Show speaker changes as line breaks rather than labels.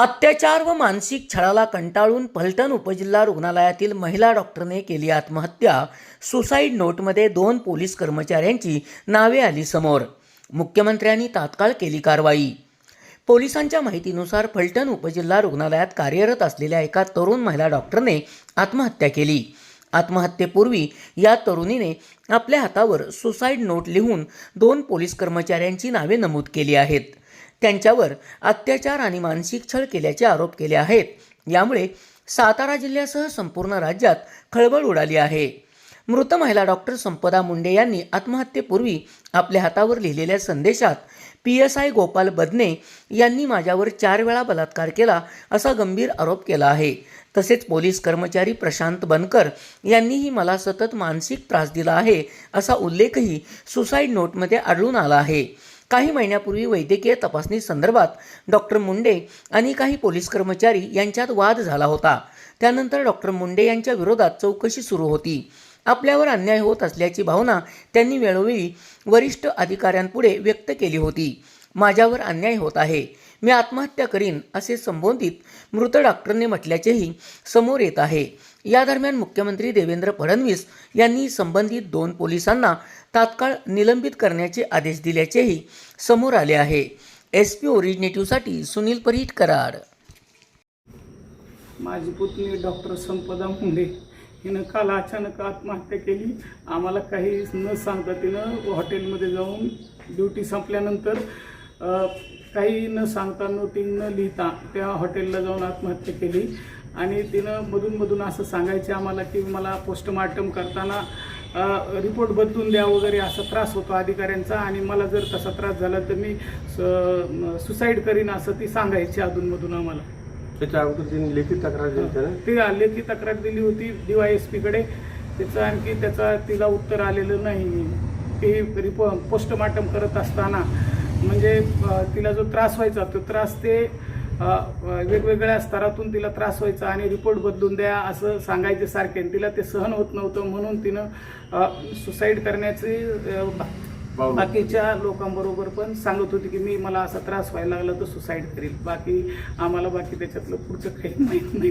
अत्याचार व मानसिक छळाला कंटाळून फलटण उपजिल्हा रुग्णालयातील महिला डॉक्टरने केली आत्महत्या. सुसाईड नोटमध्ये दोन पोलीस कर्मचाऱ्यांची नावे आली समोर. मुख्यमंत्र्यांनी तात्काळ केली कारवाई. पोलिसांच्या माहितीनुसार फलटण उपजिल्हा रुग्णालयात कार्यरत असलेल्या एका तरुण महिला डॉक्टरने आत्महत्या केली. आत्महत्येपूर्वी या तरुणीने आपल्या हातावर सुसाईड नोट लिहून दोन पोलीस कर्मचाऱ्यांची नावे नमूद केली आहेत. त्यांच्यावर अत्याचार आणि मानसिक छळ केल्याचे आरोप केले आहेत. यामुळे सातारा जिल्ह्यासह संपूर्ण राज्यात खळबळ उडाली आहे. मृत महिला डॉक्टर संपदा मुंडे यांनी आत्महत्येपूर्वी आपल्या हातावर लिहिलेल्या संदेशात P S I Gopal Badne यांनी माझ्यावर चार वेळा बलात्कार केला असा गंभीर आरोप केला आहे. तसेच पोलीस कर्मचारी प्रशांत बनकर यांनीही मला सतत मानसिक त्रास दिला आहे असा उल्लेखही सुसाईड नोटमध्ये आढळून आला आहे. काही महिन्यापूर्वी वैद्यकीय तपासणी संदर्भात डॉक्टर मुंडे आणि काही पोलीस कर्मचारी यांच्यात वाद झाला होता. त्यानंतर डॉक्टर मुंडे यांच्या विरोधात चौकशी सुरू होती. आपल्यावर अन्याय होत असल्याची भावना त्यांनी वेळोवेळी वरिष्ठ अधिकाऱ्यांपुढे व्यक्त केली होती. माझ्यावर अन्याय होत आहे. मी आत्महत्या करीन असे संबोधित मृत डॉक्टरने म्हटल्याचेही समोर येत आहे. या दरम्यान मुख्यमंत्री देवेंद्र फडणवीस यांनी संबंधित दोन पोलिसांना तात्काळ निलंबित करण्याचे आदेश दिल्याचेही समोर आले आहे. एस पी ओरिजिनेटिव्हसाठी सुनील परीट कराड.
माझी पुतणी डॉक्टर संपदा मुंडे हिनं काल अचानक आत्महत्या केली. आम्हाला काही न सांगता तिनं हॉटेलमध्ये जाऊन ड्युटी संपल्यानंतर काही न सांगता नोटिंग न लिहिता त्या हॉटेलला जाऊन आत्महत्या केली. आणि तिनं मधून मधून असं सांगायचे आम्हाला की मला पोस्टमार्टम करताना रिपोर्ट बदलून द्या वगैरे असा त्रास होतो अधिकाऱ्यांचा. आणि मला जर तसा त्रास झाला तर मी स- सुसाईड करीन असं ती सांगायची अधूनमधून आम्हाला.
त्याच्या अगोदर त्यांनी लेखी तक्रार दिली होती ना?
ती लेखी तक्रार दिली होती डीवायएसपी कडे. त्याचं आणखी त्याचा तिला उत्तर आलेलं नाही. ती रिपो पोस्टमार्टम करत असताना म्हणजे तिला जो त्रास व्हायचा तो त्रास ते वेगवेगळ्या स्तरातून तिला त्रास व्हायचा आणि रिपोर्ट बदलून द्या असं सांगायचे सारखे तिला ते सहन होत नव्हतं म्हणून तिनं सुसाईड करण्याची. बाकीच्या लोकांबरोबर पण सांगत होती की मी मला असा त्रास व्हायला लागला तर सुसाईड करील बाकी आम्हाला बाकी त्याच्यातलं पुढचं काही माहीत नाही